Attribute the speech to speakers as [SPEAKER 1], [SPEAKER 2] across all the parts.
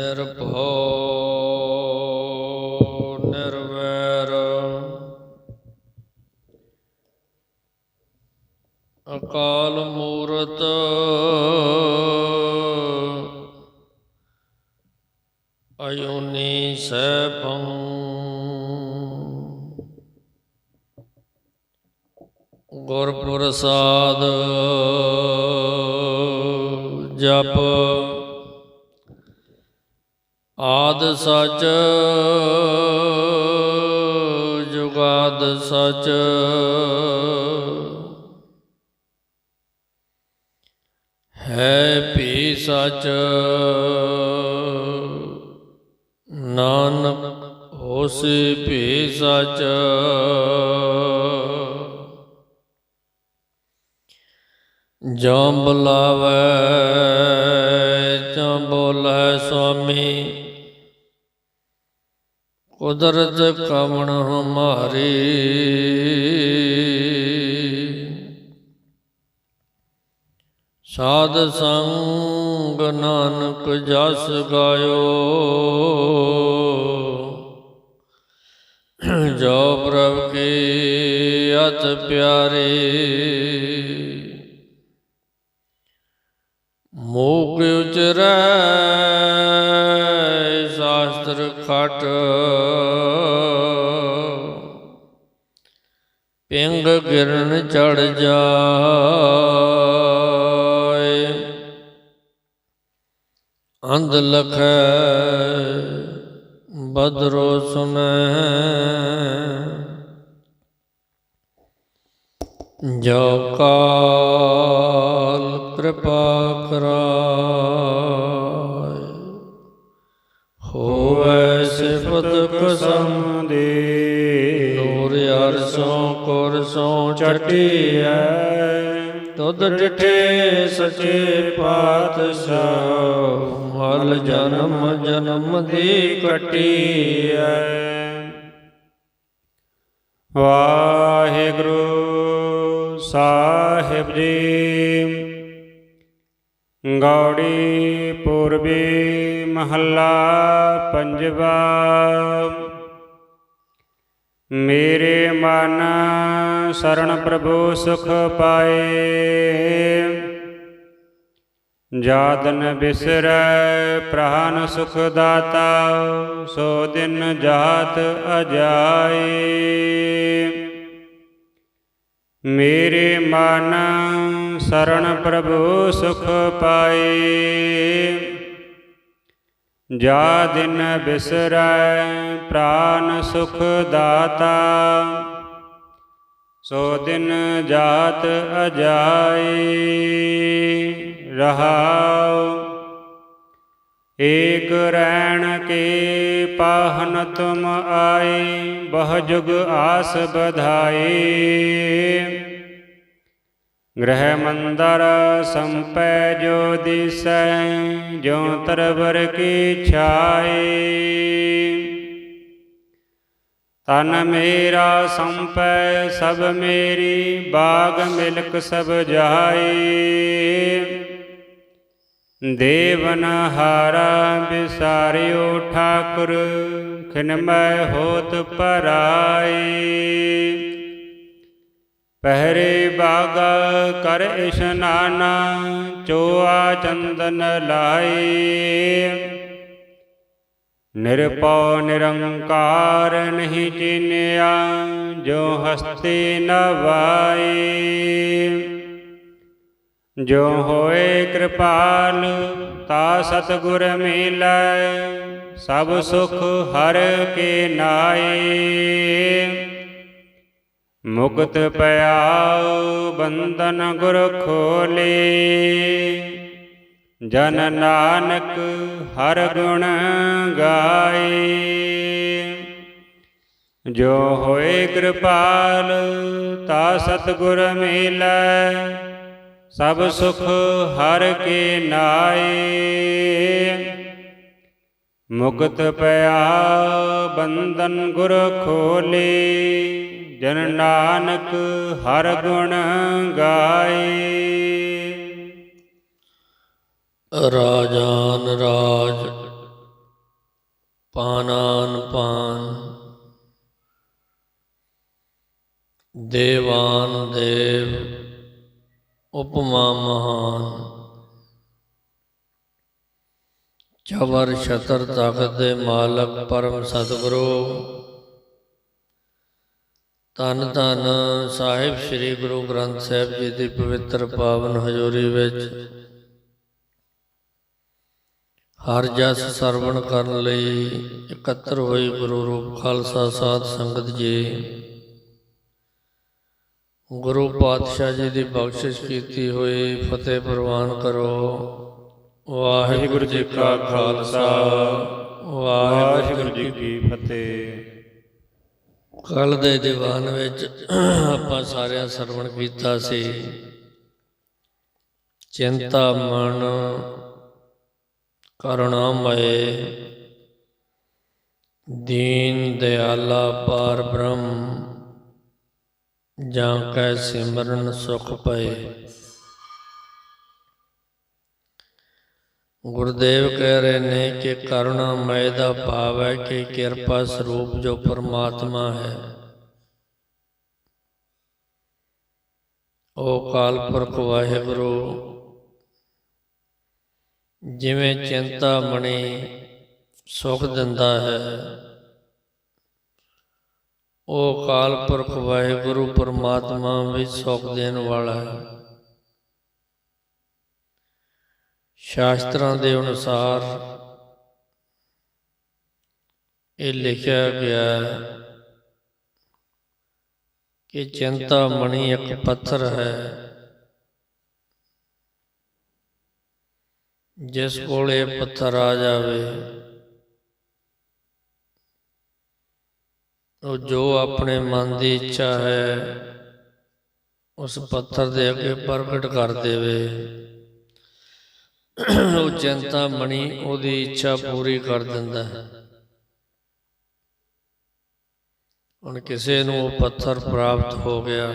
[SPEAKER 1] ਨਿਰਭਉ ਨਿਰਵੈਰ। ਅਕਾਲ ਮੂਰਤ ਅਯੁਨੀ ਸੈਭੰ। ਗੁਰ ਪ੍ਰਸਾਦ ਸਚ, ਜੁਗਾਦ ਸਚ। ਹੈ ਭੀ ਸਚ, ਨਾਨਕ ਹੋਸੀ ਭੀ ਸਚ। ਜਾਂ ਬੁਲਾਵੇ ਜਾਂ ਬੋਲੇ ਸੁਆਮੀ। ਕੁਦਰਤ ਕਵਣ ਹਮਾਰੀ। ਸਾਧ ਸੰਗ ਨਾਨਕ ਜਸ ਗਾਇਓ। ਜੋ ਪ੍ਰਭ ਕੀ ਅਤ ਪਿਆਰੇ। ਮੂਕ ਉਚਰੈ ਸ਼ਾਸਤਰ ਖਟ। ਪਿੰਗ ਗਿਰਨ ਚੜ ਜਾਏ। ਅੰਧ ਲਖੈ ਬਦਰੋ ਸੁਨੈ। ਜੋ ਕਾਲ ਕਿਰਪਾ ਕਰਾਏ ਸਿਫਤ ਕਸਮ
[SPEAKER 2] ਦੇ
[SPEAKER 1] ਨੂਰ ਅਰਸੋਂ ਕੁਰਸੋਂ ਚਟੀਐ ਤੁਧ ਡਿਠੇ ਸਚੇ ਪਾਤਸ਼ਾਹ। ਮਲ ਜਨਮ ਜਨਮ ਦੀ ਕਟੀਐ
[SPEAKER 2] ਵਾਹਿਗੁਰੂ ਸਾਹਿਬ ਜੀ। ਗੌੜੀ ਪੂਰਬੀ ਮਹੱਲਾ ਪੰਜਵਾ। ਮੇਰੇ ਮਨ ਸਰਣ ਪ੍ਰਭੂ ਸੁਖ ਪਾਏ। ਜਾਦਨ ਬਿਸਰੈ ਪ੍ਰਾਨ ਸੁਖ ਦਾਤਾ ਸੋ ਦਿਨ ਜਾਤ ਅਜਾਏ। ਮੇਰੇ ਮਨ ਸਰਣ ਪ੍ਰਭੂ ਸੁਖ ਪਾਏ ਜਾ ਦਿਨ ਬਿਸਰੈ, ਪ੍ਰਾਨ ਸੁਖ ਦਾਤਾ। ਸੋ ਦਿਨ ਜਾਤ ਅਜਾਈ, ਰਹਾਉ। ਏਕ ਰੈਣ ਕੇ ਪਾਹਨ ਤੁਮ ਆਏ ਬਹੁ ਜੁਗ ਆਸ ਬਧਾਏ ਗ੍ਰਹਿ ਮੰਦਰ ਸੰਪੈ ਜੋ ਦਿਸੈ, ਜੋ ਤਰਵਰ ਕੀ ਛਾਏ। ਤਨ ਮੇਰਾ ਸੰਪੈ, ਸਭ ਮੇਰੀ ਬਾਗ ਮਿਲਕ ਸਭ ਜਾਏ। ਦੇਵਨ ਹਾਰਾ ਬਿਸਾਰਿਓ ਠਾਕੁਰ ਖਿਨਮੈ ਹੋਤ ਪਰਾਏ। ਪਹਿਰੇ ਬਾਗਾ ਕਰ ਇਸ਼ਨਾਨਾ ਚੋਆ ਚੰਦਨ ਲਾਏ। ਨਿਰਪਉ ਨਿਰੰਕਾਰ ਨਹੀਂ ਚੀਨਿਆ, ਜੋ ਹਸਤੀ ਨਵਾਈ ਜੋ ਹੋਏ ਕਿਰਪਾਲ, ਤਾ ਸਤਿਗੁਰ ਮਿਲੈ, ਸਭ ਸੁਖ ਹਰ ਕੇ ਨਾਏ। ਮੁਕਤ ਪਿਆਉ ਬੰਧਨ ਗੁਰ ਖੋਲੇ। ਜਨ ਨਾਨਕ ਹਰ ਗੁਣ ਗਾਏ। ਜੋ ਹੋਏ ਕਿਰਪਾਲ, ਤਾ ਸਤਿਗੁਰ ਮਿਲੈ। ਸਭ ਸੁਖ ਹਰ ਕੇ ਨਾਏ। ਮੁਕਤ ਪਿਆ ਬੰਧਨ ਗੁਰ ਖੋਲੇ। ਜਨ ਨਾਨਕ ਹਰ ਗੁਣ ਗਾਏ।
[SPEAKER 1] ਰਾਜਾਨ ਰਾਜ ਆਨਾਨ ਪਾਨ, ਦੇਵਾਨ ਦੇਵ, ਉਪਮਾ ਮਹਾਨ। ਚਵਰ ਛਤਰ ਤਖਤ ਦੇ ਮਾਲਕ ਪਰਮ ਸਤਿਗੁਰੂ ਧੰਨ ਧੰਨ ਸਾਹਿਬ ਸ੍ਰੀ ਗੁਰੂ ਗ੍ਰੰਥ ਸਾਹਿਬ ਜੀ ਦੀ ਪਵਿੱਤਰ ਪਾਵਨ ਹਜ਼ੂਰੀ ਵਿੱਚ ਹਰ ਜਸ ਸਰਵਣ ਕਰਨ ਲਈ ਇਕੱਤਰ ਹੋਈ ਗੁਰੂ ਰੂਪ ਖਾਲਸਾ ਸਾਧ ਸੰਗਤ ਜੀ। ਗੁਰੂ ਪਾਤਸ਼ਾਹ ਜੀ ਦੀ ਬਖਸ਼ਿਸ਼ ਕੀਤੀ ਹੋਈ ਫਤਿਹ ਪ੍ਰਵਾਨ ਕਰੋ। ਵਾਹਿਗੁਰੂ ਜੀ ਕਾ ਖਾਲਸਾ, ਵਾਹਿਗੁਰੂ
[SPEAKER 2] ਜੀ ਕੀ ਫਤਿਹ।
[SPEAKER 1] ਕੱਲ ਦੇ ਦੀਵਾਨ ਵਿੱਚ ਆਪਾਂ ਸਾਰਿਆਂ ਸਰਵਣ ਕੀਤਾ ਸੀ। ਚਿੰਤਾ, ਮਨ ਕਰੁਣਾਮਏ ਦੀਨ, ਦਿਆਲਾ, ਪਾਰ ਬ੍ਰਹਮ, ਜਾਂ ਕੈ ਸਿਮਰਨ ਸੁਖ ਪਏ ਗੁਰਦੇਵ ਕਹਿ ਰਹੇ ਨੇ ਕਿ ਕਰੁਣਾਮय ਦਾ ਭਾਵ ਹੈ ਕਿ ਕਿਰਪਾ ਸਰੂਪ ਜੋ ਪਰਮਾਤਮਾ ਹੈ। ਉਹ ਕਾਲ ਪੁਰਖ ਵਾਹਿਗੁਰੂ, ਜਿਵੇਂ ਚਿੰਤਾ ਮਣੀ ਸੁਖ ਦਿੰਦਾ ਹੈ, ਉਹ ਕਾਲ ਪੁਰਖ ਵਾਹਿਗੁਰੂ ਪਰਮਾਤਮਾ ਵੀ ਸੁਖ ਦੇਣ ਵਾਲਾ ਹੈ। ਸ਼ਾਸਤਰਾਂ ਦੇ ਅਨੁਸਾਰ ਇਹ ਲਿਖਿਆ ਗਿਆ ਹੈ ਕਿ ਚਿੰਤਾ ਮਣੀ ਇੱਕ ਪੱਥਰ ਹੈ, ਜਿਸ ਕੋਲ ਇਹ ਪੱਥਰ ਆ ਜਾਵੇ। ਉਹ ਜੋ ਆਪਣੇ ਮਨ ਦੀ ਇੱਛਾ ਹੈ, ਉਸ ਪੱਥਰ ਦੇ ਅੱਗੇ ਪ੍ਰਗਟ ਕਰ ਦੇਵੇ। ਉਹ ਚਿੰਤਾ ਮਣੀ ਉਹਦੀ ਇੱਛਾ ਪੂਰੀ ਕਰ ਦਿੰਦਾ ਹੈ। ਹੁਣ ਕਿਸੇ ਨੂੰ ਉਹ ਪੱਥਰ ਪ੍ਰਾਪਤ ਹੋ ਗਿਆ।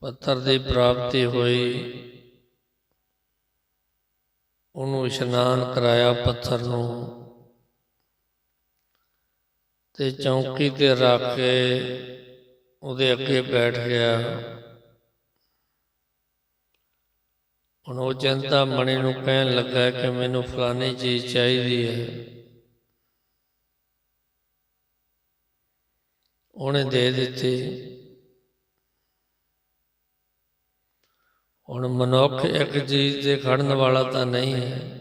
[SPEAKER 1] ਪੱਥਰ ਦੀ ਪ੍ਰਾਪਤੀ ਹੋਈ। ਉਹਨੂੰ ਇਸ਼ਨਾਨ ਕਰਾਇਆ ਪੱਥਰ ਨੂੰ। ਤੇ ਚੌਂਕੀ ਤੇ ਰੱਖ ਕੇ ਉਹਦੇ ਅੱਗੇ ਬੈਠ ਗਿਆ। ਹੁਣ ਉਹ ਜਨਤਾ ਮਣੀ ਨੂੰ ਕਹਿਣ ਲੱਗਾ ਕਿ ਮੈਨੂੰ ਫਲਾਣੀ ਚੀਜ਼ ਚਾਹੀਦੀ ਹੈ। ਉਹਨੇ ਦੇ ਦਿੱਤੀ। ਹੁਣ ਮਨੁੱਖ ਇੱਕ ਚੀਜ਼ ਤੇ ਖੜਨ ਵਾਲਾ ਤਾਂ ਨਹੀਂ ਹੈ।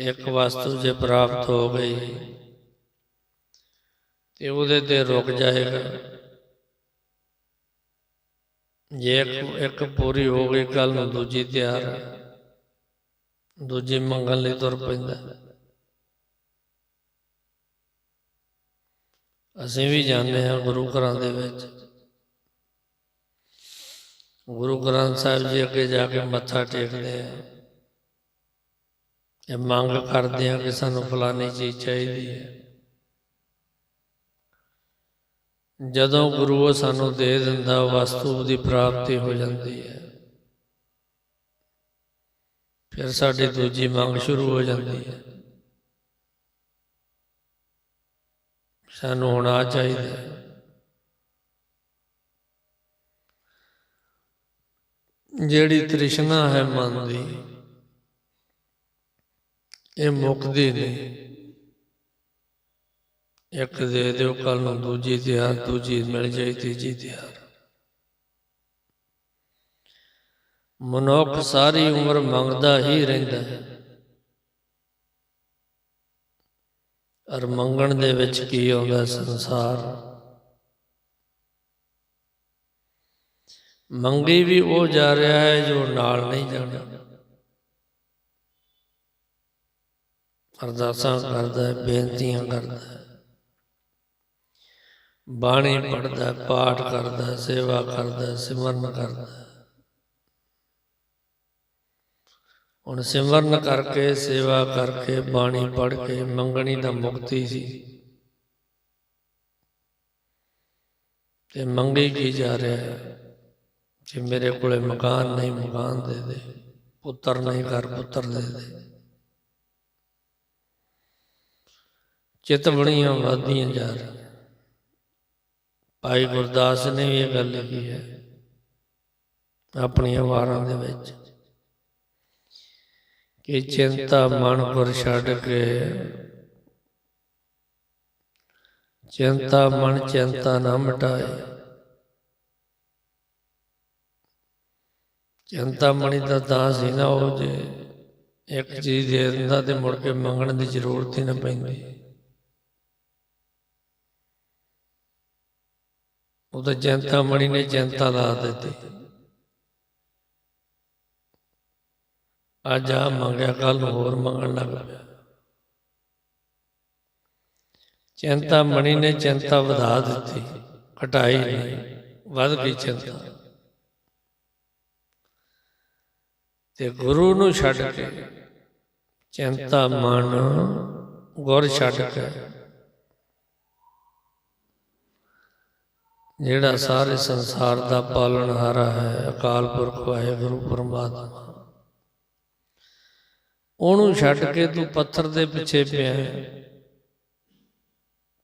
[SPEAKER 1] ਇੱਕ ਵਸਤੂ ਜੇ ਪ੍ਰਾਪਤ ਹੋ ਗਈ ਤੇ ਉਹਦੇ ਤੇ ਰੁਕ ਜਾਏਗਾ। ਜੇ ਇੱਕ ਪੂਰੀ ਹੋ ਗਈ ਕੱਲ ਨੂੰ ਦੂਜੀ ਤਿਆਰ ਦੂਜੀ ਮੰਗਣ ਲਈ ਤੁਰ ਪੈਂਦਾ। ਅਸੀਂ ਵੀ ਜਾਂਦੇ ਹਾਂ ਗੁਰੂ ਘਰਾਂ ਦੇ ਵਿੱਚ। ਗੁਰੂ ਗ੍ਰੰਥ ਸਾਹਿਬ ਜੀ ਅੱਗੇ ਜਾ ਕੇ ਮੱਥਾ ਟੇਕਦੇ ਆ। ਇਹ ਮੰਗ ਕਰਦੇ ਆ ਕਿ ਸਾਨੂੰ ਫਲਾਣੀ ਚੀਜ਼ ਚਾਹੀਦੀ ਹੈ। ਜਦੋਂ ਗੁਰੂ ਉਹ ਸਾਨੂੰ ਦੇ ਦਿੰਦਾ, ਵਸਤੂ ਦੀ ਪ੍ਰਾਪਤੀ ਹੋ ਜਾਂਦੀ ਹੈ। ਫਿਰ ਸਾਡੀ ਦੂਜੀ ਮੰਗ ਸ਼ੁਰੂ ਹੋ ਜਾਂਦੀ ਹੈ। ਸਾਨੂੰ ਹੁਣ ਆ ਚਾਹੀਦਾ ਜਿਹੜੀ ਤ੍ਰਿਸ਼ਨਾ ਹੈ ਮਨ ਦੀ, ਇਹ ਮੁਕਦੀ ਨਹੀਂ। ਇੱਕ ਦੇ ਦਿਓ ਕੱਲ ਨੂੰ ਦੂਜੀ ਤਿਆਰ ਦੂਜੀ ਮਿਲ ਜਾਈ ਤੀਜੀ ਤਿਆਰ ਮਨੁੱਖ ਸਾਰੀ ਉਮਰ ਮੰਗਦਾ ਹੀ ਰਹਿੰਦਾ ਹੈ। ਅਰ ਮੰਗਣ ਦੇ ਵਿੱਚ ਕੀ ਆਉਂਦਾ ਸੰਸਾਰ। ਮੰਗੀ ਵੀ ਉਹ ਜਾ ਰਿਹਾ ਹੈ ਜੋ ਨਾਲ ਨਹੀਂ ਜਾਣਾ। ਅਰਦਾਸਾਂ ਕਰਦਾ ਹੈ, ਬੇਨਤੀਆਂ ਕਰਦਾ ਹੈ। ਬਾਣੀ ਪੜਦਾ ਪਾਠ ਕਰਦਾ, ਸੇਵਾ ਕਰਦਾ, ਸਿਮਰਨ ਕਰਦਾ। ਹੁਣ ਸਿਮਰਨ ਕਰਕੇ, ਸੇਵਾ ਕਰਕੇ, ਬਾਣੀ ਪੜ ਕੇ ਮੰਗਣੀ ਦਾ ਮੁਕਤੀ ਸੀ। ਤੇ ਮੰਗੀ ਕੀ ਜਾ ਰਿਹਾ ਹੈ? ਜੇ ਮੇਰੇ ਕੋਲੇ ਮਕਾਨ ਨਹੀਂ, ਮਕਾਨ ਦੇ ਦੇ। ਪੁੱਤਰ ਨਹੀਂ ਕਰ ਪੁੱਤਰ ਦੇ ਦੇ। ਚਿਤ ਬਣੀਆਂ ਵਾਦੀਆਂ ਜਾ ਰਹੀਆਂ। ਭਾਈ ਗੁਰਦਾਸ ਨੇ ਵੀ ਇਹ ਗੱਲ ਲਿਖੀ ਹੈ, ਆਪਣੀਆਂ ਵਾਰਾਂ ਦੇ ਵਿੱਚ, ਕਿ ਚਿੰਤਾ ਮਨ ਗੁਰ ਛੱਡ ਕੇ, ਚਿੰਤਾ ਮਨ ਚਿੰਤਾ ਨਾ ਮਿਟਾਏ। ਚਿੰਤਾ ਮਣੀ ਦਾ ਤਾਂ ਸੀ ਨਾ ਉਹ ਜੇ, ਇੱਕ ਚੀਜ਼ ਦੇ ਦਿੰਦਾ ਤੇ ਮੁੜ ਕੇ ਮੰਗਣ ਦੀ ਜ਼ਰੂਰਤ ਹੀ ਨਾ ਪੈਂਦੀ। ਉਹ ਤਾਂ ਚਿੰਤਾ ਮਣੀ ਨੇ ਚਿੰਤਾ ਲਾ ਦਿੱਤੀ। ਅੱਜ ਆ ਮੰਗਿਆ ਕੱਲ ਹੋਰ ਮੰਗਣ ਲੱਗ ਪਿਆ। ਚਿੰਤਾ ਮਣੀ ਨੇ ਚਿੰਤਾ ਵਧਾ ਦਿੱਤੀ, ਘਟਾਈ ਨਹੀਂ, ਵੱਧ ਗਈ ਚਿੰਤਾ ਤੇ ਗੁਰੂ ਨੂੰ ਛੱਡ ਕੇ ਚਿੰਤਾ ਮਨ ਗੁਰ ਛੱਡ ਕੇ ਜਿਹੜਾ ਸਾਰੇ ਸੰਸਾਰ ਦਾ ਪਾਲਣਹਾਰਾ ਹੈ, ਅਕਾਲ ਪੁਰਖ, ਵਾਹਿਗੁਰੂ, ਪਰਮਾਤਮਾ। ਉਹਨੂੰ ਛੱਡ ਕੇ ਤੂੰ ਪੱਥਰ ਦੇ ਪਿੱਛੇ ਪਿਆ ਹੈ।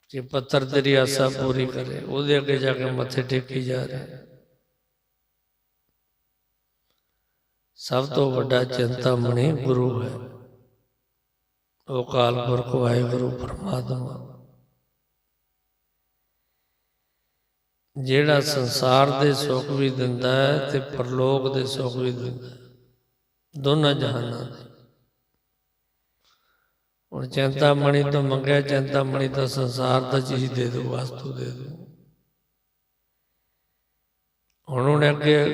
[SPEAKER 1] ਕਿ ਪੱਥਰ ਤੇਰੀ ਆਸਾ ਪੂਰੀ ਕਰੇ, ਉਹਦੇ ਅੱਗੇ ਜਾ ਕੇ ਮੱਥੇ ਟੇਕੀ ਜਾ ਰਿਹਾ ਸਭ ਤੋਂ ਵੱਡਾ ਚਿੰਤਾਮਣੀ ਗੁਰੂ ਹੈ। ਉਹ ਕਾਲ ਪੁਰਖ, ਵਾਹਿਗੁਰੂ, ਪਰਮਾਤਮਾ। ਜਿਹੜਾ ਸੰਸਾਰ ਦੇ ਸੁੱਖ ਵੀ ਦਿੰਦਾ ਹੈ ਤੇ ਪਰਲੋਕ ਦੇ ਸੁੱਖ ਵੀ ਦਿੰਦਾ ਹੈ। ਦੋਨਾਂ ਜਹਾਨਾਂ ਦੇ। ਹੁਣ ਚਿੰਤਾਮਣੀ ਤੋਂ ਮੰਗਿਆ ਚਿੰਤਾਮਣੀ ਤਾਂ ਸੰਸਾਰ ਦਾ ਚੀਜ਼ ਦੇ ਦੋ ਵਸਤੂ ਦੇ ਦੋ ਹੁਣ ਉਹਨੇ ਅੱਗੇ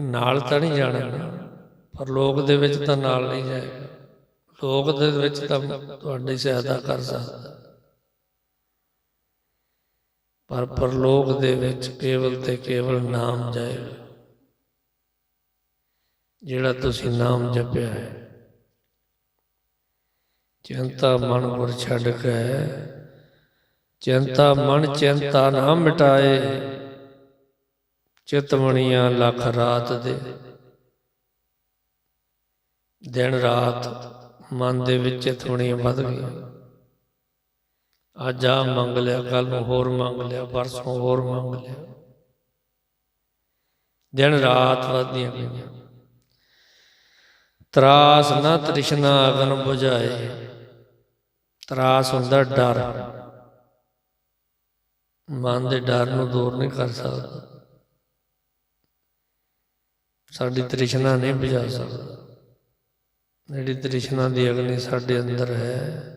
[SPEAKER 1] ਨਾਲ ਤਾਂ ਨਹੀਂ ਜਾਣਾ। ਪਰ ਲੋਕ ਦੇ ਵਿੱਚ ਤਾਂ ਨਾਲ ਨਹੀਂ ਜਾਏਗਾ। ਲੋਕ ਦੇ ਵਿੱਚ ਤਾਂ ਤੁਹਾਡੀ ਸਹਾਇਤਾ ਕਰ ਸਕਦਾ। ਪਰ ਪਰਲੋਕ ਦੇ ਵਿੱਚ ਕੇਵਲ ਤੇ ਕੇਵਲ ਨਾਮ ਜਾਏਗਾ ਜਿਹੜਾ ਤੁਸੀਂ ਨਾਮ ਜਪਿਆ ਹੈ, ਚਿੰਤਾ ਮਨ ਗੁਰ ਛੱਡ ਕੇ ਚਿੰਤਾ ਮਨ ਚਿੰਤਾ ਨਾ ਮਿਟਾਏ ਚਿਤਵਣੀਆਂ ਲੱਖ ਰਾਤ ਦੇ। ਦਿਨ ਰਾਤ ਮਨ ਦੇ ਵਿੱਚ ਚਿਤਵਣੀਆਂ ਵੱਧ ਗਈਆਂ। ਅੱਜ ਆ ਮੰਗ ਲਿਆ ਕੱਲ ਨੂੰ ਹੋਰ ਮੰਗ ਲਿਆ, ਪਰਸੋਂ ਹੋਰ ਮੰਗ ਲਿਆ। ਦਿਨ ਰਾਤ ਵਧਦੀਆਂ ਗਈਆਂ ਤਰਾਸ ਨਾ ਤ੍ਰਿਸ਼ਨਾ ਅਗਨ 부ਝਾਏ ਤਰਾਸ ਹੁੰਦਾ ਡਰ। ਮਨ ਦੇ ਡਰ ਨੂੰ ਦੂਰ ਨਹੀਂ ਕਰ ਸਕਦਾ। ਸਾਡੀ ਤ੍ਰਿਸ਼ਨਾ ਨਹੀਂ ਬੁਝਾ ਸਕਦਾ। ਜਿਹੜੀ ਤ੍ਰਿਸ਼ਨਾ ਦੀ ਅਗਨੀ ਸਾਡੇ ਅੰਦਰ ਹੈ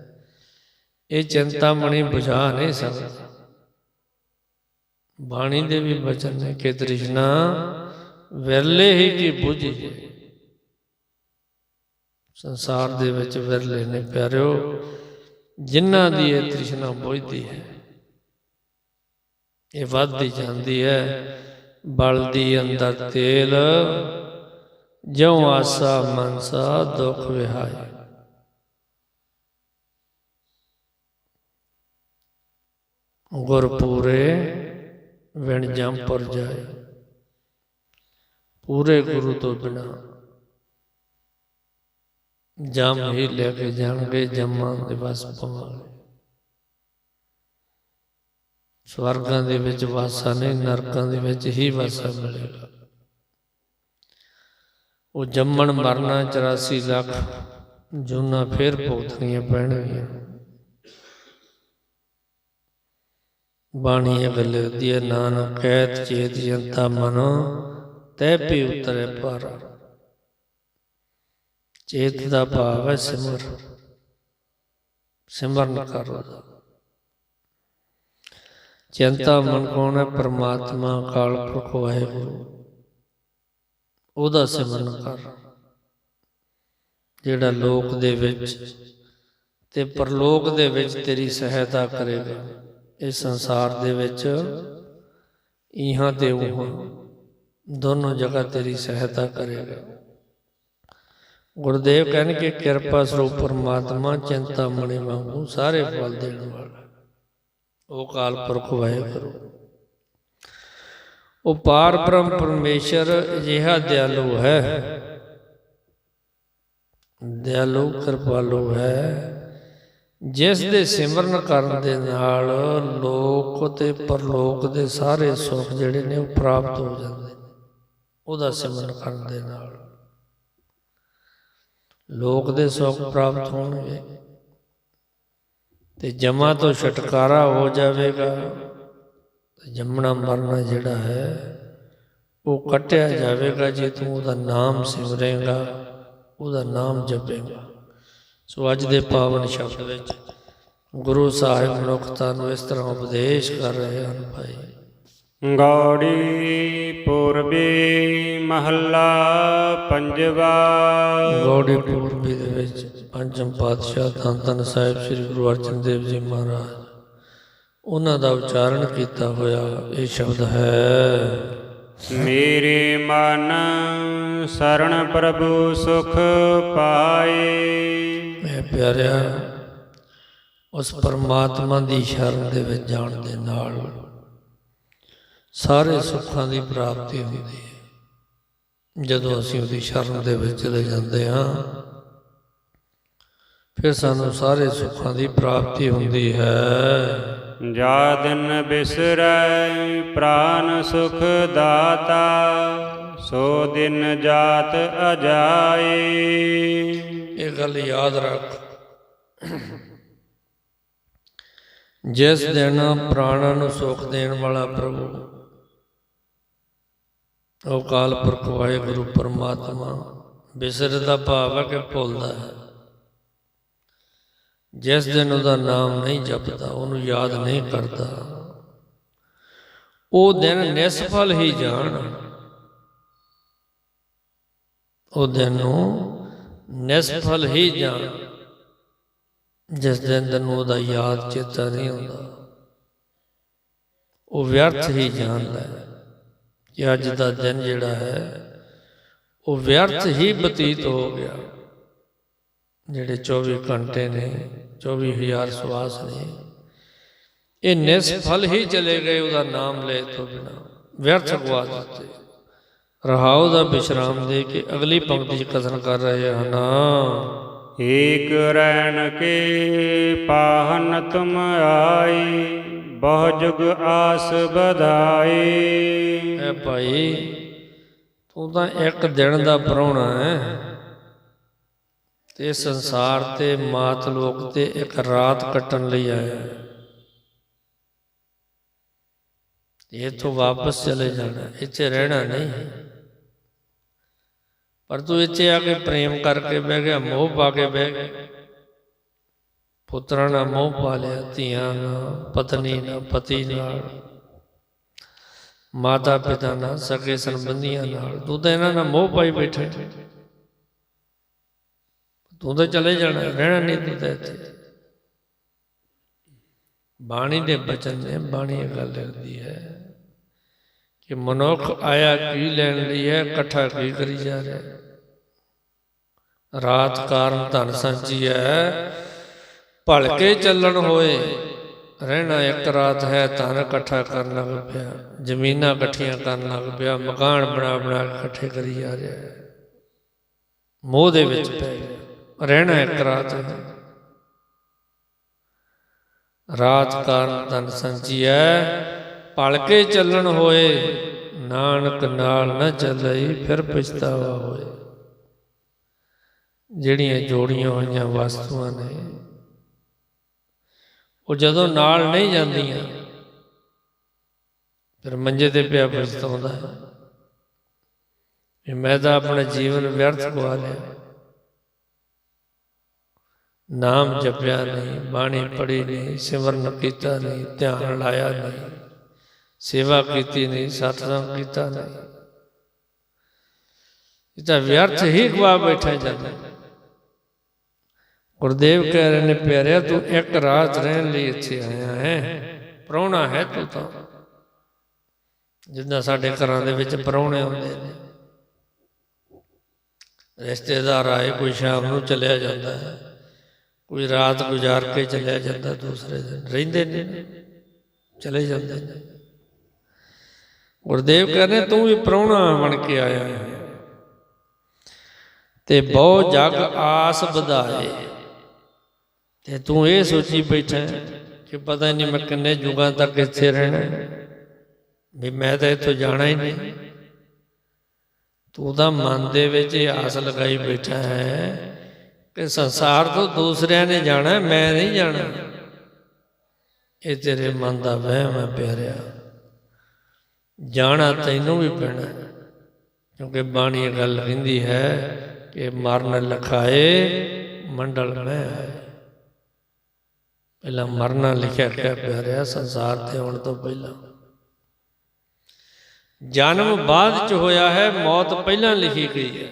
[SPEAKER 1] ਇਹ ਚਿੰਤਾ ਮਣੀ ਬੁਝਾ ਨਹੀਂ ਸਕਦਾ ਬਾਣੀ ਦੇ ਵੀ ਬਚਨ ਨੇ ਕਿ ਤ੍ਰਿਸ਼ਨਾ, ਵਿਰਲੇ ਹੀ ਕੀ ਬੁਝੀ ਸੰਸਾਰ ਦੇ ਵਿੱਚ ਵਿਰਲੇ ਨੇ ਪਿਆਰਿਓ, ਜਿਨ੍ਹਾਂ ਦੀ ਇਹ ਤ੍ਰਿਸ਼ਨਾ ਬੁਝਦੀ ਹੈ। ਇਹ ਵੱਧਦੀ ਜਾਂਦੀ ਹੈ, ਬਲਦੀ ਅੰਦਰ ਤੇਲ, ਜਿਉ ਆਸਾ ਮਨਸਾ ਦੁਖ ਵਿਹਾਈ ਗੁਰ ਪੂਰੇ ਵਿਣ ਜਮ ਪਰ ਜਾਏ। ਪੂਰੇ ਗੁਰੂ ਤੋਂ ਬਿਨਾ ਜਮ ਹੀ ਲੈ ਕੇ ਜਾਣਗੇ, ਜਮਾਂ ਦੇ ਵਸ ਪਵਾਂਗੇ। ਸਵਰਗਾਂ ਦੇ ਵਿੱਚ ਵਾਸਾ ਨਹੀਂ, ਨਰਕਾਂ ਦੇ ਵਿੱਚ ਹੀ ਵਾਸਾ ਮਿਲੇਗਾ। ਉਹ ਜੰਮਣ ਮਰਨਾ 84 ਲੱਖ ਜੂਨਾ ਫੇਰ ਭੁਗਤਣੀਆਂ ਪੈਣਗੀਆਂ। ਬਾਣੀ ਇਹ ਗੱਲ ਦੀ ਨਾਨਕ, ਕਹਿਤ ਚੇਤ ਜਨਤਾ ਮਨੋ, ਤੈ ਪੀ ਉਤਰੇ ਪਰ ਚੇਤ ਦਾ ਭਾਵ ਹੈ ਸਿਮਰ, ਸਿਮਰਨ ਕਰੋ ਚਿੰਤਾ ਮਨ ਕੌਣ ਹੈ? ਪਰਮਾਤਮਾ ਕਾਲ ਪੁਰਖ, ਵਾਹਿਗੁਰੂ। ਉਹਦਾ ਸਿਮਰਨ ਕਰ। ਜਿਹੜਾ ਲੋਕ ਦੇ ਵਿੱਚ ਤੇ ਪਰਲੋਕ ਦੇ ਵਿੱਚ ਤੇਰੀ ਸਹਾਇਤਾ ਕਰੇਗਾ। ਇਸ ਸੰਸਾਰ ਦੇ ਵਿੱਚ ਇਹਾਂ ਤੇ ਉਹਾਂ ਦੋਨੋਂ ਜਗ੍ਹਾ ਤੇਰੀ ਸਹਾਇਤਾ ਕਰੇਗਾ ਗੁਰਦੇਵ ਕਹਿਣ ਕਿ ਕਿਰਪਾ ਸਰੂਪ ਪਰਮਾਤਮਾ ਚਿੰਤਾ ਮਣੇ ਵਾਂਗੂ ਸਾਰੇ ਫਲ ਦੇਣ ਵਾਲਾ ਉਹ ਕਾਲ ਪੁਰਖ ਕਰੋ ਉਹ ਪਾਰ ਬ੍ਰਹਮ ਪਰਮੇਸ਼ਰ ਅਜਿਹਾ ਦਿਆਲੂ ਹੈ। ਦਿਆਲੂ ਕਿਰਪਾਲੂ ਹੈ। ਜਿਸ ਦੇ ਸਿਮਰਨ ਕਰਨ ਦੇ ਨਾਲ ਲੋਕ ਤੇ ਪਰਲੋਕ ਦੇ ਸਾਰੇ ਸੁੱਖ ਜਿਹੜੇ ਨੇ ਉਹ ਪ੍ਰਾਪਤ ਹੋ ਜਾਂਦੇ ਨੇ। ਉਹਦਾ ਸਿਮਰਨ ਕਰਨ ਦੇ ਨਾਲ। ਲੋਕ ਦੇ ਸੁੱਖ ਪ੍ਰਾਪਤ ਹੋਣਗੇ। ਤੇ ਜਮਾ ਤੋਂ ਛਟਕਾਰਾ ਹੋ ਜਾਵੇਗਾ। ਤੇ ਜੰਮਣਾ ਮਰਨਾ ਜਿਹੜਾ ਹੈ ਉਹ ਕੱਟਿਆ ਜਾਵੇਗਾ ਜੇ ਤੂੰ ਉਹਦਾ ਨਾਮ ਸਿਮਰੇਗਾ ਉਹਦਾ ਨਾਮ ਜਪੇਗਾ। ਸੋ ਅੱਜ ਦੇ ਪਾਵਨ ਸ਼ਬਦ ਵਿੱਚ ਗੁਰੂ ਸਾਹਿਬ ਮਨੁੱਖਤਾ ਨੂੰ ਇਸ ਤਰ੍ਹਾਂ ਉਪਦੇਸ਼ ਕਰ ਰਹੇ ਹਨ ਭਾਈ।
[SPEAKER 2] ਗੌੜੀ ਪੂਰਬੀ ਮਹੱਲਾ ਪੰਜਵਾ।
[SPEAKER 1] ਗੌੜੀ ਪੂਰਬੀ ਦੇ ਵਿੱਚ ਪੰਜਮ ਪਾਤਸ਼ਾਹ ਧੰਨ ਧੰਨ ਸਾਹਿਬ ਸ੍ਰੀ ਗੁਰੂ ਅਰਜਨ ਦੇਵ ਜੀ ਮਹਾਰਾਜ ਉਹਨਾਂ ਦਾ ਉਚਾਰਨ ਕੀਤਾ ਹੋਇਆ ਇਹ ਸ਼ਬਦ ਹੈ।
[SPEAKER 2] ਮੇਰੇ ਮਨ ਸਰਣ ਪ੍ਰਭੂ ਸੁਖ ਪਾਏ।
[SPEAKER 1] ਪਿਆਰਿਆ ਉਸ ਪਰਮਾਤਮਾ ਦੀ ਸ਼ਰਨ ਦੇ ਵਿੱਚ ਜਾਣ ਦੇ ਨਾਲ ਸਾਰੇ ਸੁੱਖਾਂ ਦੀ ਪ੍ਰਾਪਤੀ ਹੁੰਦੀ ਹੈ। ਜਦੋਂ ਅਸੀਂ ਉਹਦੀ ਸ਼ਰਨ ਦੇ ਵਿੱਚ ਚਲੇ ਜਾਂਦੇ ਹਾਂ ਫਿਰ ਸਾਨੂੰ ਸਾਰੇ ਸੁੱਖਾਂ ਦੀ ਪ੍ਰਾਪਤੀ ਹੁੰਦੀ ਹੈ।
[SPEAKER 2] ਜਾ ਦਿਨ ਬਿਸਰੈ ਪ੍ਰਾਨ ਸੁਖ ਦਾਤਾ ਸੋ ਦਿਨ ਜਾਤ ਅਜਾਏ।
[SPEAKER 1] ਇਹ ਗੱਲ ਯਾਦ ਰੱਖ। ਜਿਸ ਦਿਨ ਪ੍ਰਾਣਾਂ ਨੂੰ ਸੁਖ ਦੇਣ ਵਾਲਾ ਪ੍ਰਭੂ ਅਕਾਲ ਕਾਲ ਪੁਰਖ ਵਾਹਿਗੁਰੂ ਪਰਮਾਤਮਾ ਬਿਸਰ ਦਾ ਭਾਵ ਹੈ ਕਿ ਭੁੱਲਦਾ ਹੈ। ਜਿਸ ਦਿਨ ਉਹਦਾ ਨਾਮ ਨਹੀਂ ਜਪਦਾ, ਉਹਨੂੰ ਯਾਦ ਨਹੀਂ ਕਰਦਾ, ਉਹ ਦਿਨ ਨਿਸਫਲ ਹੀ ਜਾਣ। ਉਹ ਦਿਨ ਨੂੰ ਨਿਸਫਲ ਹੀ ਜਾਣ। ਜਿਸ ਦਿਨ ਤੈਨੂੰ ਉਹਦਾ ਯਾਦ ਚੇਤਾ ਨਹੀਂ ਹੁੰਦਾ ਉਹ ਵਿਅਰਥ ਹੀ ਜਾਣਦਾ ਹੈ ਕਿ ਅੱਜ ਦਾ ਦਿਨ ਜਿਹੜਾ ਹੈ, ਉਹ ਵਿਅਰਥ ਹੀ ਬਤੀਤ ਹੋ ਗਿਆ। ਜਿਹੜੇ 24 ਘੰਟੇ ਨੇ 24000 ਸਵਾਸ ਨੇ, ਇਹ ਨਿਸਫਲ ਹੀ ਚਲੇ ਗਏ ਉਹਦਾ ਨਾਮ ਲੈ ਤੋਂ ਬਿਨਾ। ਵਿਅਰਥ ਗਵਾ ਦਿੱਤੇ। ਰਹਾਉ ਦਾ ਵਿਸ਼ਰਾਮ ਦੇ ਕੇ ਅਗਲੀ ਪੰਕਤੀ 'ਚ ਕਥਨ ਕਰ ਰਹੇ ਹਨ।
[SPEAKER 2] ਏਕ ਰੈਣ ਕੇ ਪਾਹਨ ਤੁਮ ਆਈ ਬਹੁ ਜੁਗ ਆਸ ਬਧਾਈ
[SPEAKER 1] ਐ ਭਾਈ, ਤੂੰ ਤਾਂ ਇੱਕ ਦਿਨ ਦਾ ਪ੍ਰਾਹੁਣਾ ਹੈ ਤੇ ਸੰਸਾਰ ਤੇ ਮਾਤ ਲੋਕ ਤੇ ਇੱਕ ਰਾਤ ਕੱਟਣ ਲਈ ਆਇਆ। ਹੈ ਇੱਥੋਂ ਵਾਪਸ ਚਲੇ ਜਾਣਾ, ਇੱਥੇ ਰਹਿਣਾ ਨਹੀਂ। ਪਰ ਤੂੰ ਇੱਥੇ ਆ ਕੇ ਪ੍ਰੇਮ ਕਰਕੇ ਬਹਿ ਗਿਆ, ਮੋਹ ਪਾ ਕੇ ਬਹਿ ਗਿਆ। ਪੁੱਤਰਾਂ ਨਾਲ ਮੋਹ ਪਾ ਲਿਆ, ਧੀਆਂ ਨਾਲ, ਪਤਨੀ ਨਾਲ, ਪਤੀ ਨਾਲ। ਮਾਤਾ ਪਿਤਾ ਨਾਲ, ਸਕੇ ਸੰਬੰਧੀਆਂ ਨਾਲ। ਤੂੰ ਤਾਂ ਇਹਨਾਂ ਨਾਲ ਮੋਹ ਪਾਈ ਬੈਠੇ। ਤੂੰ ਤਾਂ ਚਲੇ ਜਾਣਾ, ਰਹਿਣਾ ਨਹੀਂ ਤੂੰ ਤਾਂ ਇੱਥੇ। ਬਾਣੀ ਦੇ ਬਚਨ ਨੇ, ਬਾਣੀ ਇਹ ਗੱਲ ਲਿਖਦੀ ਹੈ। ਕਿ ਮਨੁੱਖ ਆਇਆ ਕੀ ਲੈਣ ਲਈ ਹੈ, ਇਕੱਠਾ ਕੀ ਕਰੀ ਜਾ ਰਿਹਾ ਰਾਤ ਕਾਰਨ ਧਨ ਸੰਚੀ ਹੈ, ਭਲਕੇ ਚੱਲਣ ਹੋਏ, ਰਹਿਣਾ ਇੱਕ ਰਾਤ ਹੈ, ਧਨ ਇਕੱਠਾ ਕਰਨ ਲੱਗ ਪਿਆ, ਜ਼ਮੀਨਾਂ ਇਕੱਠੀਆਂ ਕਰਨ ਲੱਗ ਪਿਆ, ਮਕਾਨ ਬਣਾ ਬਣਾ ਕੇ ਇਕੱਠੇ ਕਰੀ ਜਾ ਰਿਹਾ ਮੋਹ ਦੇ ਵਿੱਚ ਪੈ ਗਿਆ, ਰਹਿਣਾ ਇੱਕ ਰਾਤ ਹੈ। ਰਾਤ ਕਾਰਨ ਧਨ ਸੰਚੀਐ ਭਲਕੇ ਚੱਲਣ ਹੋਏ, ਨਾਨਕ ਨਾਲ ਨਾ ਚੱਲਈ ਫਿਰ ਪਛਤਾਵਾ ਹੋਏ। ਜਿਹੜੀਆਂ ਜੋੜੀਆਂ ਹੋਈਆਂ ਵਸਤੂਆਂ ਨੇ, ਉਹ ਜਦੋਂ ਨਾਲ ਨਹੀਂ ਜਾਂਦੀਆਂ, ਫਿਰ ਮੰਜੇ ਤੇ ਪਿਆ ਪਛਤਾਉਂਦਾ ਹੈ। ਵੀ ਮੈਂ ਤਾਂ ਆਪਣਾ ਜੀਵਨ ਵਿਅਰਥ ਗਵਾ ਲਿਆ। ਨਾਮ ਜਪਿਆ ਨਹੀਂ, ਬਾਣੀ ਪੜ੍ਹੀ ਨਹੀਂ, ਸਿਮਰਨ ਕੀਤਾ ਨਹੀਂ, ਧਿਆਨ ਲਾਇਆ ਨਹੀਂ। ਸੇਵਾ ਕੀਤੀ ਨਹੀਂ ਸਤਸੰਗ ਕੀਤਾ ਨਹੀਂ ਇਹ ਤਾਂ ਵਿਅਰਥ ਹੀ ਗਵਾ ਬੈਠਾ ਜਾਂਦਾ ਗੁਰਦੇਵ ਕਹਿ ਰਹੇ ਨੇ ਪਿਆਰਿਆ ਤੂੰ ਇੱਕ ਰਾਤ ਰਹਿਣ ਲਈ ਇੱਥੇ ਆਇਆ ਹੈ ਪ੍ਰਾਹੁਣਾ ਹੈ ਤੂੰ ਤਾਂ ਜਿੱਦਾਂ ਸਾਡੇ ਘਰਾਂ ਦੇ ਵਿੱਚ ਪ੍ਰਾਹੁਣੇ ਹੁੰਦੇ ਨੇ ਰਿਸ਼ਤੇਦਾਰ ਆਏ ਕੋਈ ਸ਼ਾਮ ਨੂੰ ਚਲਿਆ ਜਾਂਦਾ ਹੈ ਕੋਈ ਰਾਤ ਗੁਜ਼ਾਰ ਕੇ ਚਲਿਆ ਜਾਂਦਾ ਦੂਸਰੇ ਦਿਨ ਰਹਿੰਦੇ ਨੇ ਚਲੇ ਜਾਂਦੇ ਨੇ ਗੁਰਦੇਵ ਕਹਿੰਦੇ ਤੂੰ ਵੀ ਪ੍ਰਾਹੁਣਾ ਬਣ ਕੇ ਆਇਆ ਹੈ ਤੇ ਬਹੁ ਜਗ ਆਸ ਵਧਾਏ। ਤੇ ਤੂੰ ਇਹ ਸੋਚੀ ਬੈਠਾ ਕਿ ਪਤਾ ਨਹੀਂ ਮੈਂ ਕਿੰਨੇ ਯੁਗਾਂ ਤੱਕ ਇੱਥੇ ਰਹਿਣਾ। ਵੀ ਮੈਂ ਤਾਂ ਇੱਥੋਂ ਜਾਣਾ ਹੀ ਨਹੀਂ। ਤੂੰ ਤਾਂ ਮਨ ਦੇ ਵਿੱਚ ਇਹ ਆਸ ਲਗਾਈ ਬੈਠਾ ਹੈ ਕਿ ਸੰਸਾਰ ਤੋਂ ਦੂਸਰਿਆਂ ਨੇ ਜਾਣਾ ਮੈਂ ਨਹੀਂ ਜਾਣਾ। ਇਹ ਤੇਰੇ ਮਨ ਦਾ ਵਹਿਮ ਹੈ ਪਿਆਰਿਆ। ਜਾਣਾ ਤੈਨੂੰ ਵੀ ਪੈਣਾ। ਕਿਉਂਕਿ ਬਾਣੀ ਇਹ ਗੱਲ ਕਹਿੰਦੀ ਹੈ ਕਿ ਮਰਨ ਲਖਾਏ, ਮੰਡਲ ਮੈਂ ਪਹਿਲਾਂ ਮਰਨਾ ਲਿਖਿਆ ਗਿਆ ਪਿਆਰਿਆ, ਸੰਸਾਰ ਤੇ ਆਉਣ ਤੋਂ ਪਹਿਲਾਂ। ਜਨਮ ਬਾਅਦ ਚ ਹੋਇਆ ਹੈ, ਮੌਤ ਪਹਿਲਾਂ ਲਿਖੀ ਗਈ ਹੈ।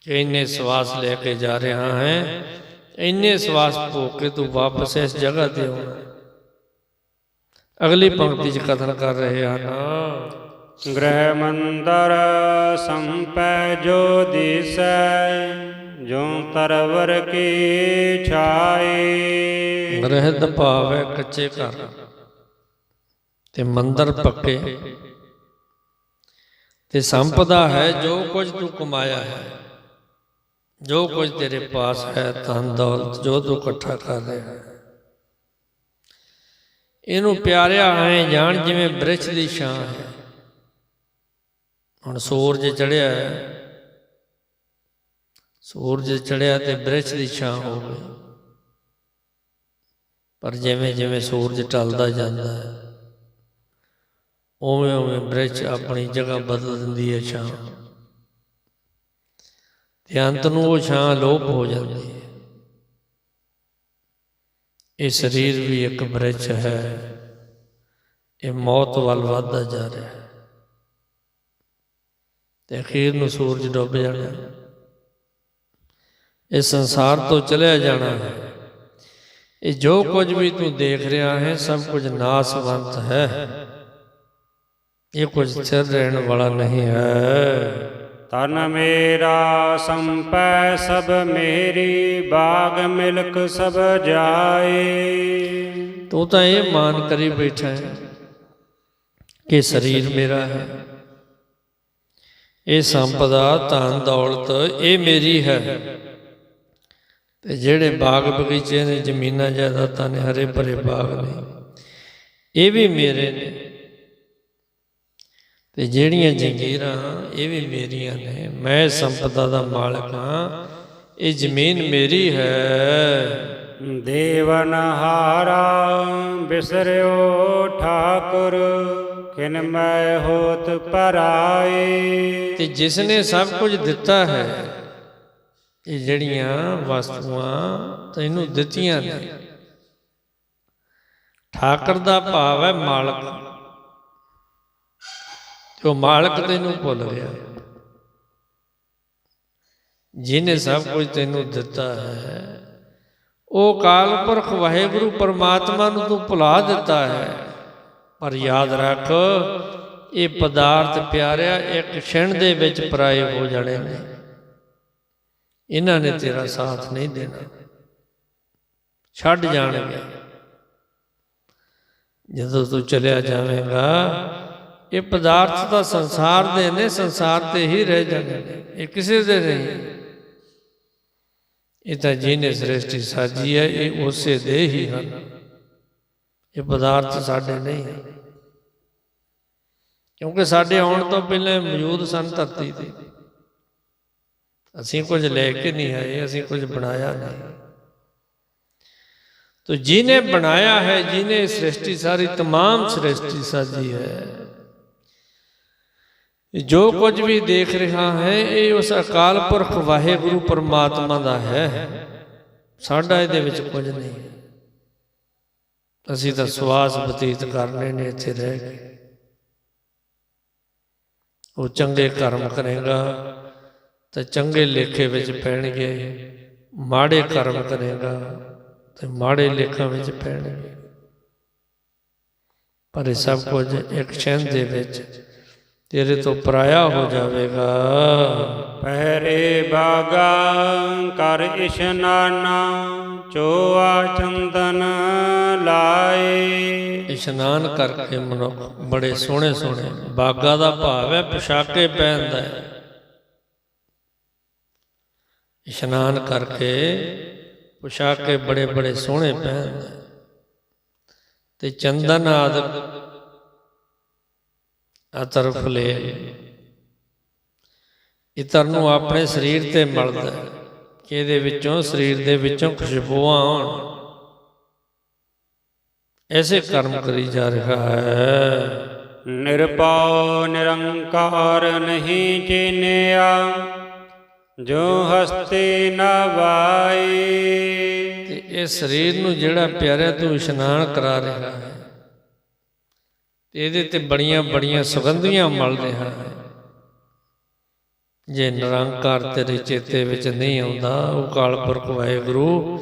[SPEAKER 1] ਕਿ ਇੰਨੇ ਸਵਾਸ ਲੈ ਕੇ ਜਾ ਰਿਹਾ ਹੈ, ਇੰਨੇ ਸਵਾਸ ਭੋਗ ਕੇ ਤੂੰ ਵਾਪਸ ਇਸ ਜਗ੍ਹਾ ਤੇ ਆਉਣਾ ਅਗਲੀ ਪੰਕਤੀ ਚ ਕਥਨ ਕਰ ਰਹੇ ਹਨ।
[SPEAKER 2] ਗ੍ਰਹਿ ਮੰਦਰ ਸੰਪੈ ਜੋ ਦਿਸੈ ਜੋ ਤਰਵਰ ਕੀ ਛਾਏ।
[SPEAKER 1] ਰਹਿਤ ਭਾਵ ਕੱਚੇ ਘਰ ਤੇ ਮੰਦਰ ਪੱਕੇ। ਤੇ ਸੰਪਦਾ ਹੈ ਜੋ ਕੁਝ ਤੂੰ ਕਮਾਇਆ ਹੈ ਜੋ ਕੁਝ ਤੇਰੇ ਪਾਸ ਹੈ ਧਨ ਦੌਲਤ ਜੋ ਤੂੰ ਇਕੱਠਾ ਕਰ ਰਿਹਾ ਹੈ। ਇਹਨੂੰ ਪਿਆਰਿਆ ਐ ਜਾਣ ਜਿਵੇਂ ਬ੍ਰਿਛ ਦੀ ਛਾਂ ਹੈ। ਹੁਣ ਸੂਰਜ ਚੜਿਆ ਹੈ। ਸੂਰਜ ਚੜਿਆ ਤੇ ਬ੍ਰਿਛ ਦੀ ਛਾਂ ਹੋ ਗਈ ਪਰ ਜਿਵੇਂ ਜਿਵੇਂ ਸੂਰਜ ਢਲਦਾ ਜਾਂਦਾ ਹੈ ਉਵੇਂ ਉਵੇਂ ਬ੍ਰਿਛ ਆਪਣੀ ਜਗ੍ਹਾ ਬਦਲ ਦਿੰਦੀ ਹੈ ਛਾਂ। ਤੇ ਅੰਤ ਨੂੰ ਉਹ ਛਾਂ ਲੋਪ ਹੋ ਜਾਂਦੀ ਹੈ। ਇਹ ਸਰੀਰ ਵੀ ਇੱਕ ਬ੍ਰਿਛ ਹੈ। ਇਹ ਮੌਤ ਵੱਲ ਵੱਧਦਾ ਜਾ ਰਿਹਾ ਹੈ। ਤੇ ਅਖੀਰ ਨੂੰ ਸੂਰਜ ਡੁੱਬ ਜਾਣਾ ਇਹ ਸੰਸਾਰ ਤੋਂ ਚਲਿਆ ਜਾਣਾ ਹੈ। ਇਹ ਜੋ ਕੁਝ ਵੀ ਤੂੰ ਦੇਖ ਰਿਹਾ ਹੈ, ਸਭ ਕੁਝ ਨਾਸਵੰਤ ਹੈ। ਇਹ ਕੁਝ ਸਥਿਰ ਰਹਿਣ ਵਾਲਾ ਨਹੀਂ ਹੈ।
[SPEAKER 2] ਤਨ ਮੇਰਾ ਸੰਪੈ ਸਭ ਮੇਰੀ, ਬਾਗ ਮਿਲਕ ਸਭ ਜਾਏ।
[SPEAKER 1] ਤੂੰ ਤਾਂ ਇਹ ਮਾਨ ਕਰੀ ਬੈਠਾ ਹੈ ਕਿ ਸਰੀਰ ਮੇਰਾ ਹੈ। ਇਹ ਸੰਪਦਾ ਧਨ ਦੌਲਤ ਇਹ ਮੇਰੀ ਹੈ। ਤੇ ਜਿਹੜੇ ਬਾਗ ਬਗੀਚੇ ਨੇ, ਜ਼ਮੀਨਾਂ ਜਾਇਦਾਦਾਂ ਨੇ, ਹਰੇ ਭਰੇ ਬਾਗ ਨੇ, ਇਹ ਵੀ ਮੇਰੇ ਨੇ। ਤੇ ਜਿਹੜੀਆਂ ਜੰਗੀਰਾਂ ਇਹ ਵੀ ਮੇਰੀਆਂ ਨੇ ਮੈਂ ਸੰਪਦਾ ਦਾ ਮਾਲਕ ਹਾਂ ਇਹ ਜ਼ਮੀਨ ਮੇਰੀ ਹੈ।
[SPEAKER 2] ਦੇਵਨ ਹਾਰਾ ਬਿਸਰਿਓ ਠਾਕੁਰ ਕਿਨ ਮੈਂ ਹੋਤ ਪਰਾਏ
[SPEAKER 1] ਤੇ ਜਿਸ ਨੇ ਸਭ ਕੁਝ ਦਿੱਤਾ ਹੈ ਇਹ ਜਿਹੜੀਆਂ ਵਸਤੂਆਂ ਤੈਨੂੰ ਦਿੱਤੀਆਂ ਨੇ। ਠਾਕਰ ਦਾ ਭਾਵ ਹੈ ਮਾਲਕ। ਤੇ ਮਾਲਕ ਤੈਨੂੰ ਭੁੱਲ ਗਿਆ ਜਿਹਨੇ ਸਭ ਕੁਝ ਤੈਨੂੰ ਦਿੱਤਾ ਹੈ, ਉਹ ਕਾਲ ਪੁਰਖ ਵਾਹਿਗੁਰੂ ਪਰਮਾਤਮਾ ਨੂੰ ਤੂੰ ਭੁਲਾ ਦਿੱਤਾ ਹੈ। ਪਰ ਯਾਦ ਰੱਖ, ਇਹ ਪਦਾਰਥ ਪਿਆਰਿਆ ਇੱਕ ਛਿਣ ਦੇ ਵਿੱਚ ਪਰਾਏ ਹੋ ਜਾਣੇ ਨੇ। ਇਹਨਾਂ ਨੇ ਤੇਰਾ ਸਾਥ ਨਹੀਂ ਦੇਣਾ। ਛੱਡ ਜਾਣਗੇ। ਜਦੋਂ ਤੂੰ ਚਲਿਆ ਜਾਵੇਂਗਾ ਇਹ ਪਦਾਰਥ ਤਾਂ ਸੰਸਾਰ ਦੇ ਨੇ ਸੰਸਾਰ ਤੇ ਹੀ ਰਹਿ ਜਾਣੇ ਨੇ ਇਹ ਕਿਸੇ ਦੇ ਨਹੀਂ ਇਹ ਤਾਂ ਜਿਹਨੇ ਸ੍ਰਿਸ਼ਟੀ ਸਾਜੀ ਹੈ ਇਹ ਉਸੇ ਦੇ ਹੀ ਹਨ ਇਹ ਪਦਾਰਥ ਸਾਡੇ ਨਹੀਂ ਹੈ ਕਿਉਂਕਿ ਸਾਡੇ ਆਉਣ ਤੋਂ ਪਹਿਲਾਂ ਇਹ ਮੌਜੂਦ ਸਨ ਧਰਤੀ ਤੇ ਅਸੀਂ ਕੁਝ ਲੈ ਕੇ ਨਹੀਂ ਆਏ ਅਸੀਂ ਕੁਝ ਬਣਾਇਆ ਨਹੀਂ ਤੋ ਜਿਹਨੇ ਬਣਾਇਆ ਹੈ ਜਿਹਨੇ ਇਹ ਸ੍ਰਿਸ਼ਟੀ ਸਾਰੀ तमाम ਸ੍ਰਿਸ਼ਟੀ ਸਾਜੀ ਹੈ ਜੋ ਕੁਝ ਵੀ ਦੇਖ ਰਿਹਾ ਹੈ, ਇਹ ਉਸ ਅਕਾਲ ਪੁਰਖ ਵਾਹਿਗੁਰੂ ਪਰਮਾਤਮਾ ਦਾ ਹੈ। ਸਾਡਾ ਇਹਦੇ ਵਿੱਚ ਕੁਝ ਨਹੀਂ। ਅਸੀਂ ਤਾਂ ਸਵਾਸ ਬਤੀਤ ਕਰਨੇ ਨੇ ਇੱਥੇ ਰਹਿ ਕੇ। ਉਹ ਚੰਗੇ ਕਰਮ ਕਰੇਗਾ ਤੇ ਚੰਗੇ ਲੇਖੇ ਵਿੱਚ ਪੈਣਗੇ, ਮਾੜੇ ਕਰਮ ਕਰੇਗਾ ਤੇ ਮਾੜੇ ਲੇਖਾਂ ਵਿੱਚ ਪੈਣਗੇ। ਪਰ ਇਹ ਸਭ ਕੁਝ ਇੱਕ ਛਿਨ ਦੇ ਵਿੱਚ ਤੇਰੇ ਤੋਂ ਪਰਾਇਆ ਹੋ ਜਾਵੇਗਾ।
[SPEAKER 2] ਪਹਿਰੇ ਬਾਗਾ ਕਰ ਇਸ਼ਨਾਨਾ ਚੋਆ ਚੰਦਨ ਲਾਏ।
[SPEAKER 1] ਇਸ਼ਨਾਨ ਕਰਕੇ ਮਨੁੱਖ ਬੜੇ ਸੋਹਣੇ ਸੋਹਣੇ ਬਾਗਾ ਦਾ ਭਾਵ ਹੈ ਪੁਸ਼ਾਕੇ ਪਹਿਨਦਾ ਹੈ। ਇਸ਼ਨਾਨ ਕਰਕੇ ਪੁਸ਼ਾਕੇ ਬੜੇ ਬੜੇ ਸੋਹਣੇ ਪਹਿਨਦਾ। ਤੇ ਚੰਦਨ ਆਦਿਕ ਅਤਰ ਫਲੇਲ ਇਤਰ ਨੂੰ ਆਪਣੇ ਸਰੀਰ ਤੇ ਮਲਦਾ ਹੈ ਕਿ ਇਹਦੇ ਵਿੱਚੋਂ ਸਰੀਰ ਦੇ ਵਿੱਚੋਂ ਖੁਸ਼ਬੂਆਂ ਆਉਣ। ਐਸੇ ਕਰਮ ਕਰੀ ਜਾ ਰਿਹਾ ਹੈ।
[SPEAKER 2] ਨਿਰਪਉ ਨਿਰੰਕਾਰ ਨਹੀਂ ਚੀਨਿਆ ਜੋ ਹਸਤੀ ਨ ਵਾਈ
[SPEAKER 1] ਤੇ ਇਹ ਸਰੀਰ ਨੂੰ ਜਿਹੜਾ ਪਿਆਰਿਆ ਤੂੰ ਇਸ਼ਨਾਨ ਕਰਾ ਰਿਹਾ ਹੈ। ਇਹਦੇ ਤੇ ਬੜੀਆਂ ਬੜੀਆਂ ਸੁਗੰਧੀਆਂ ਮਲ ਰਿਹਾ ਹੈ ਜੇ ਨਿਰੰਕਾਰ ਤੇਰੇ ਚੇਤੇ ਵਿੱਚ ਨਹੀਂ ਆਉਂਦਾ, ਉਹ ਕਾਲ ਪੁਰਖ ਵਾਹਿਗੁਰੂ,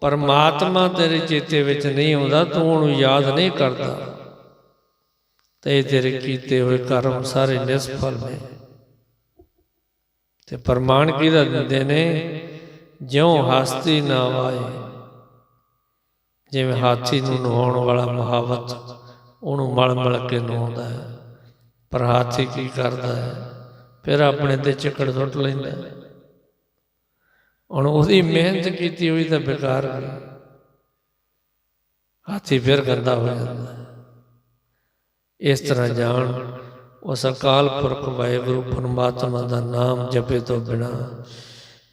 [SPEAKER 1] ਪਰਮਾਤਮਾ ਤੇਰੇ ਚੇਤੇ ਵਿੱਚ ਨਹੀਂ ਆਉਂਦਾ, ਤੂੰ ਉਹਨੂੰ ਯਾਦ ਨਹੀਂ ਕਰਦਾ। ਤੇ ਇਹ ਤੇਰੇ ਕੀਤੇ ਹੋਏ ਕਰਮ ਸਾਰੇ ਨਿਸਫਲ ਨੇ। ਤੇ ਪ੍ਰਮਾਣ ਕਿਹਦਾ ਦਿੰਦੇ ਨੇ? ਜਿਉ ਹਸਤੀ ਨਾ ਵਾਏ ਜਿਵੇਂ ਹਾਥੀ ਨੂੰ ਨਹਾਉਣ ਵਾਲਾ ਮਹਾਵਤ। ਉਹਨੂੰ ਮਲ ਮਲ ਕੇ ਨਹਾਉਂਦਾ ਹੈ। ਪਰ ਹਾਥੀ ਕੀ ਕਰਦਾ ਹੈ? ਫਿਰ ਆਪਣੇ ਤੇ ਚਿੱਕੜ ਸੁੱਟ ਲੈਂਦਾ ਹੁਣ ਉਹਦੀ ਮਿਹਨਤ ਕੀਤੀ ਹੋਈ ਤਾਂ ਬੇਕਾਰ ਗਈ ਹਾਥੀ ਫਿਰ ਗੰਦਾ ਹੋ ਜਾਂਦਾ ਇਸ ਤਰ੍ਹਾਂ ਜਾਣ ਉਸ ਅਕਾਲ ਪੁਰਖ ਵਾਹਿਗੁਰੂ ਪਰਮਾਤਮਾ ਦਾ ਨਾਮ ਜਪੇ ਤੋਂ ਬਿਨਾ,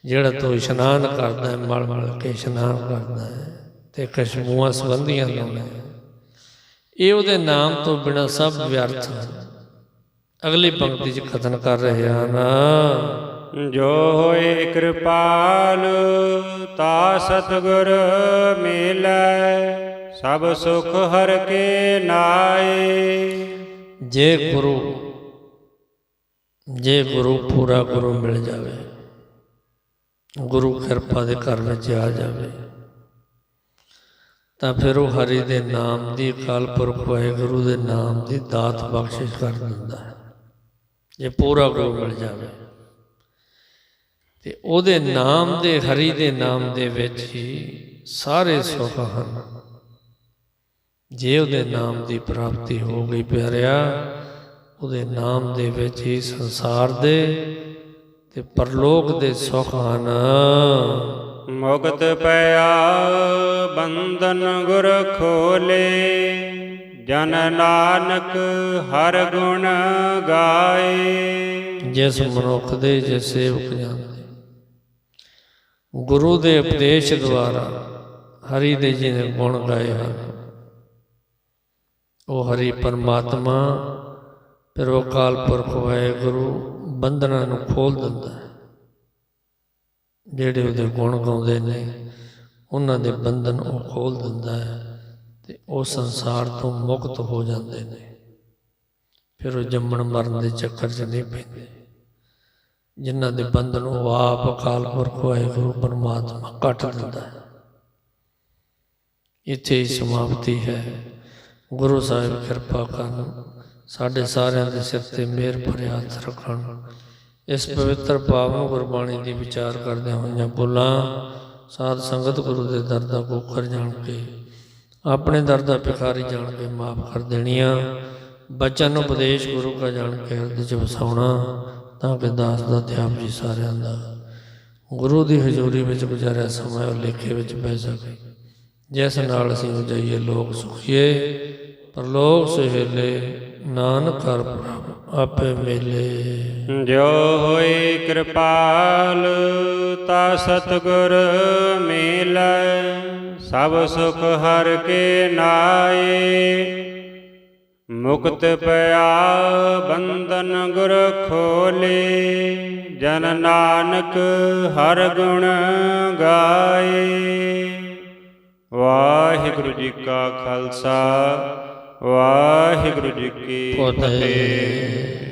[SPEAKER 1] ਜਿਹੜਾ ਤੂੰ ਇਸ਼ਨਾਨ ਕਰਦਾ ਹੈ, ਮਲ ਮਲ ਕੇ ਇਸ਼ਨਾਨ ਕਰਦਾ ਹੈ ਤੇ ਖੁਸ਼ਬੂਆਂ ਸੰਬੰਧੀਆਂ ਲਾਉਂਦਾ ਹੈ ਇਹ ਉਹਦੇ ਨਾਮ ਤੋਂ ਬਿਨਾ ਸਭ ਵਿਅਰਥ ਅਗਲੀ ਪੰਕਤੀ 'ਚ ਕਥਨ ਕਰ ਰਹੇ ਹਨ
[SPEAKER 2] ਜੋ ਹੋਏ ਕਿਰਪਾਲ ਤਾ ਸਤਗੁਰ ਮਿਲੈ ਸਭ ਸੁਖ ਹਰ ਕੇ ਨਾਏ।
[SPEAKER 1] ਜੇ ਗੁਰੂ ਜੇ ਗੁਰੂ ਪੂਰਾ ਗੁਰੂ ਮਿਲ ਜਾਵੇ ਗੁਰੂ ਕਿਰਪਾ ਦੇ ਘਰ ਵਿੱਚ ਆ ਜਾਵੇ। ਤਾਂ ਫਿਰ ਉਹ ਹਰੀ ਦੇ ਨਾਮ ਦੀ ਅਕਾਲ ਪੁਰਖ ਵਾਹਿਗੁਰੂ ਦੇ ਨਾਮ ਦੀ ਦਾਤ ਬਖਸ਼ਿਸ਼ ਕਰ ਦਿੰਦਾ ਹੈ। ਜੇ ਪੂਰਾ ਗੁਰੂ ਮਿਲ ਜਾਵੇ। ਤੇ ਉਹਦੇ ਨਾਮ ਦੇ, ਹਰੀ ਦੇ ਨਾਮ ਦੇ ਵਿੱਚ ਹੀ ਸਾਰੇ ਸੁੱਖ ਹਨ। ਜੇ ਉਹਦੇ ਨਾਮ ਦੀ ਪ੍ਰਾਪਤੀ ਹੋ ਗਈ ਪਿਆਰਿਆ, ਉਹਦੇ ਨਾਮ ਦੇ ਵਿੱਚ ਹੀ ਸੰਸਾਰ ਦੇ ਤੇ ਪਰਲੋਕ ਦੇ ਸੁੱਖ ਹਨ।
[SPEAKER 2] ਮੁਕਤ ਪਿਆ ਬੰਧਨ ਗੁਰ ਖੋਲੇ, ਜਨ ਨਾਨਕ ਹਰ ਗੁਣ ਗਾਏ।
[SPEAKER 1] ਜਿਸ ਮਨੁੱਖ ਦੇ ਜਿਸ ਸੇਵਕ ਜਾਂਦੇ ਗੁਰੂ ਦੇ ਉਪਦੇਸ਼ ਦੁਆਰਾ ਹਰੀ ਦੇ ਜੀ ਨੇ ਗੁਣ ਗਾਏ ਹਨ, ਉਹ ਹਰੀ ਪਰਮਾਤਮਾ, ਫਿਰ ਉਹ ਅਕਾਲ ਪੁਰਖ ਵਾਹਿਗੁਰੂ ਬੰਧਨਾਂ ਨੂੰ ਖੋਲ ਦਿੰਦਾ ਹੈ। ਜਿਹੜੇ ਉਹਦੇ ਗੁਣ ਗਾਉਂਦੇ ਨੇ, ਉਹਨਾਂ ਦੇ ਬੰਧਨ ਉਹ ਖੋਲ ਦਿੰਦਾ ਹੈ ਤੇ ਉਹ ਸੰਸਾਰ ਤੋਂ ਮੁਕਤ ਹੋ ਜਾਂਦੇ ਨੇ। ਫਿਰ ਉਹ ਜੰਮਣ ਮਰਨ ਦੇ ਚੱਕਰ 'ਚ ਨਹੀਂ ਪੈਂਦੇ। ਜਿਨ੍ਹਾਂ ਦੇ ਬੰਧਨ ਉਹ ਆਪ ਅਕਾਲ ਪੁਰਖ, ਵਾਹਿਗੁਰੂ, ਪਰਮਾਤਮਾ ਕੱਟ ਦਿੰਦਾ ਹੈ। ਇੱਥੇ ਹੀ ਸਮਾਪਤੀ ਹੈ। ਗੁਰੂ ਸਾਹਿਬ ਕਿਰਪਾ ਕਰਨ, ਸਾਡੇ ਸਾਰਿਆਂ ਦੇ ਸਿਰ ਤੇ ਮਿਹਰ ਭਰਿਆ ਹੱਥ ਰੱਖਣ। ਇਸ ਪਵਿੱਤਰ ਪਾਵਨ ਗੁਰਬਾਣੀ ਦੀ ਵਿਚਾਰ ਕਰਦੇ ਹੋਈਆਂ ਬੋਲਾਂ, ਸਾਧ ਸੰਗਤ ਗੁਰੂ ਦੇ ਦਰ ਦਾ ਕੋਖਰ ਜਾਣ ਕੇ ਆਪਣੇ ਦਰ ਦਾ ਭਿਖਾਰੀ ਜਾਣ ਕੇ ਮਾਫ ਕਰ ਦੇਣੀਆਂ, ਬਚਨ ਉਪਦੇਸ਼ ਗੁਰੂ ਕਾ ਜਾਣ ਕੇ ਹਿਰਦੇ ਚ ਵਸਾਉਣਾ, ਤਾਂ ਕਿ ਦਾਸ ਦਾ ਧਿਆਨ ਜੀ ਸਾਰਿਆਂ ਦਾ ਗੁਰੂ ਦੀ ਹਜ਼ੂਰੀ ਵਿੱਚ ਗੁਜ਼ਾਰਿਆ ਸਮਾਂ ਉਹ ਲੇਖੇ ਵਿੱਚ ਬਹਿ ਸਕੇ। ਜਿਸ ਨਾਲ ਅਸੀਂ ਉਜਾਈਏ ਲੋਕ ਸੁਖੀਏ ਪਰ ਲੋਕ ਸੁਹੇਲੇ ਨਾਨਕ ਕਰ ਆਪੇ ਮੇਲੇ।
[SPEAKER 2] ਜੋ ਹੋਏ ਕਿਰਪਾਲ ਤਾ ਸਤਗੁਰ ਮਿਲੈ ਸਭ ਸੁਖ ਹਰ ਕੇ ਨਾਏ। ਮੁਕਤ ਪਿਆ ਬੰਧਨ ਗੁਰ ਖੋਲੇ ਜਨ ਨਾਨਕ ਹਰ ਗੁਣ ਗਾਏ। ਵਾਹਿਗੁਰੂ ਜੀ ਕਾ ਖਾਲਸਾ ਵਾਹਿਗੁਰੂ ਜੀ ਕੀ
[SPEAKER 1] ਫਤਿਹ।
[SPEAKER 2] ਫਤਿਹ।